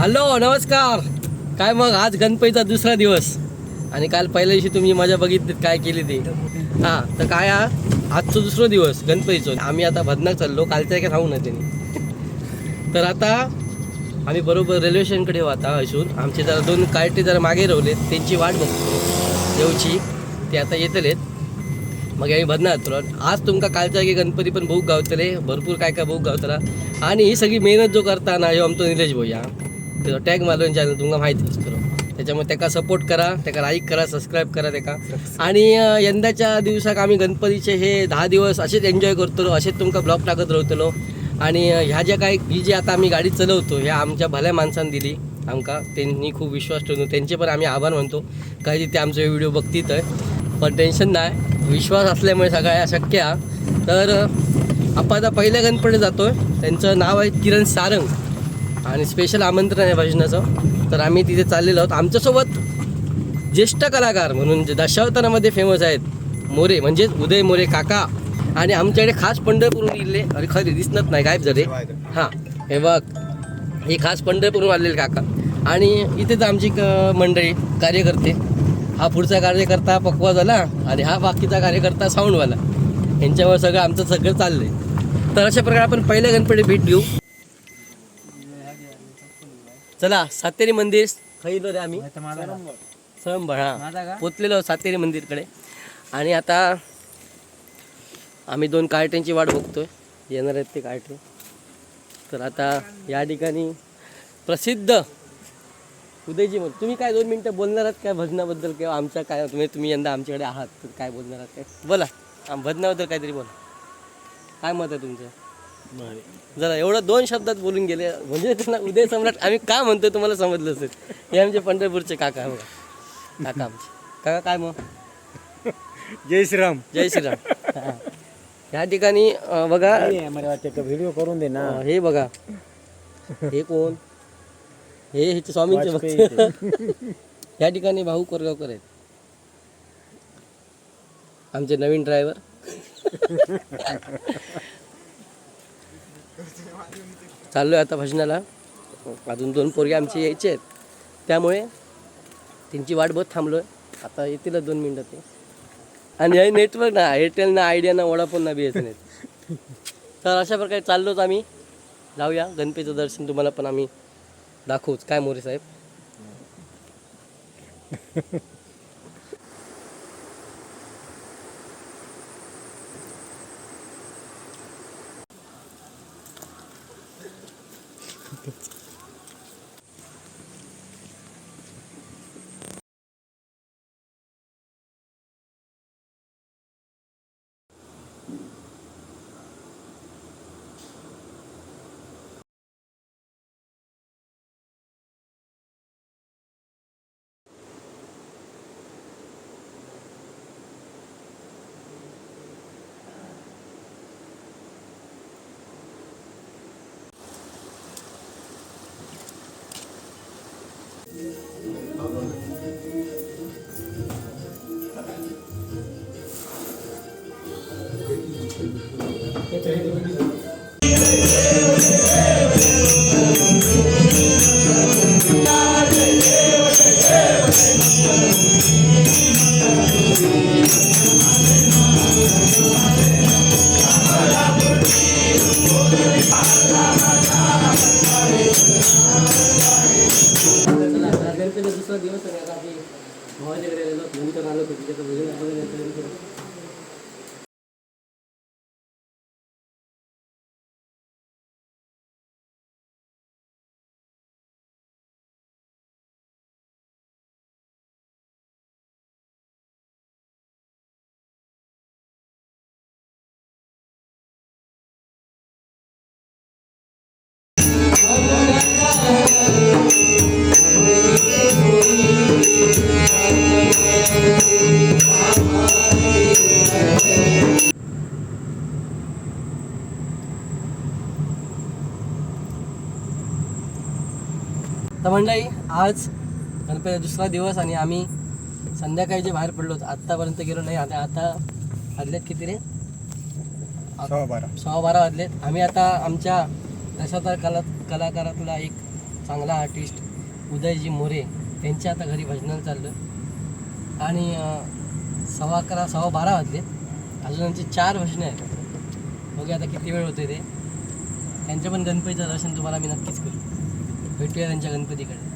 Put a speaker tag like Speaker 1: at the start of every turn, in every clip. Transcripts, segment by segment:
Speaker 1: Hello नमस्कार. काय मग आज गणपतीचा दुसरा दिवस. आणि काल पहिल्या दिवशी तुम्ही मजा बघितली काय केली ती. हां तर काय हा? आजचा दुसरा दिवस गणपतीचो. आम्ही आता भदनाक चाललो कालच्या काय राहू ना त्यांनी. तर आता आम्ही बरोबर रेल्वे स्टेशनकडे आता असून आमचे जरा दोन कार्टे जरा मागे रवलेत त्यांची वाट बघतो. देवची ते आता येतलेत. मग आम्ही भदना येतो आज तुमका कालच्या की गणपती पण भूक गावतले. भरपूर काय काय भूक गावतला. आणि ही सगळी मेहनत जो करता ना ह्यो आमचो निलेश भोया. तो टॅग मारून चॅनल तुमकां माहिती करो त्याच्यामुळे त्याका सपोर्ट करा त्याका लाईक करा सबस्क्राईब करा त्याका. आणि यंदाच्या दिवसाक आम्ही गणपतीचे हे दहा दिवस असेच एन्जॉय करतलो असेच तुमका ब्लॉग टाकत राहतलो. आणि ह्या ज्या काही ही जी आता आम्ही गाडी चलवतो ह्या आमच्या भल्या माणसांनी दिली आमका. त्यांनी खूप विश्वास ठेवतो त्यांचे पण आम्ही आभार मानतो. काही ते आमचे व्हिडिओ बघतीत आहे. पण टेन्शन नाही. विश्वास असल्यामुळे सगळ्या शक्य. तर आपण आता पहिल्या गणपती आहे त्यांचं नाव आहे किरण सारंग. आणि स्पेशल आमंत्रण आहे भजनाचं. तर आम्ही तिथे चाललेलो आहोत. आमच्यासोबत ज्येष्ठ कलाकार म्हणून जे दशावतारामध्ये फेमस आहेत मोरे म्हणजेच उदय मोरे काका आणि आमच्याकडे खास पंढरपूरून येले अरे खरे दिसत नाही गायब झाले. हां हे बघ. हे खास पंढरपूरून आलेले काका. आणि इथेच आमची क- मंडळी कार्यकर्ते. हा पुढचा कार्यकर्ता पक्वा झाला आणि हा बाकीचा कार्यकर्ता साऊंडवाला यांच्यावर सगळं आमचं सगळं चाललं आहे तर अशा प्रकारे आपण पहिल्या गणपती भेट देऊ चला सातेरी मंदिर खैलो रे आम्ही सरंबळ हा. पोचलेलो सातेरी मंदिरकडे. आणि आता आम्ही दोन कार्ट्यांची वाट बघतोय. येणार आहेत ते कार्टे तर आता या ठिकाणी प्रसिद्ध उदयजी म्हण तुम्ही काय दोन मिनटं बोलणार आहात काय भजनाबद्दल? किंवा आमच्या काय तुम्ही तुम्ही यंदा आमच्याकडे आहात तर काय बोलणार आहात? काय बोला भजनाबद्दल काहीतरी बोला. काय मत आहे तुमचं? जरा एवढं दोन शब्दात बोलून गेले. म्हणजे त्यांना उदय सम्राट आम्ही का म्हणतोय तुम्हाला समजलं असेल? हे आमचे पंढरपूरचे काका बघा. काका आमचे. काका काय मग?
Speaker 2: जय श्रीराम.
Speaker 1: जय श्रीराम. हा. या ठिकाणी बघा.
Speaker 2: मला वाटतं व्हिडिओ करून दे ना.
Speaker 1: हे बघा. हे कोण? हे ह्याचे स्वामींचे भक्त. या ठिकाणी भाऊ कोरगावकर आहेत. आमचे नवीन ड्रायव्हर चाललोय आता भजनाला. अजून दोन पोरगे आमचे यायचे आहेत. त्यामुळे त्यांची वाट बघत थांबलोय. आता येतीलच दोन मिनिटात ते. आणि हे नेटवर्क ना एअरटेल ना आयडिया ना वडाफोन ना बी एस नाहीत तर अशा प्रकारे चाललोच आम्ही. जाऊया गणपतीचं दर्शन तुम्हाला पण आम्ही दाखवूच. काय मोरे साहेब? गणपतीचा Obrigado. तर मंडळी आज गणपती दुसरा दिवस आणि आम्ही संध्याकाळी जे बाहेर पडलो आत्तापर्यंत गेलो नाही. आता आता वाजलेत किती रे?
Speaker 2: सहा बारा.
Speaker 1: सहा बारा वाजलेत. आम्ही आता आमच्या दशावतार कला कलाकारातला एक चांगला आर्टिस्ट उदयजी मोरे त्यांच्या आता घरी भजनाला चाललं आणि सव्वा अकरा सव्वा बारा वाजलेत. अजून आमचे चार भजनं आहेत. बघूया आता किती वेळ होते ते. त्यांच्या पण गणपतीचं दर्शन तुम्हाला मी नक्कीच करू भेटूया त्यांच्या गणपतीकडे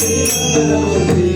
Speaker 3: Thank you.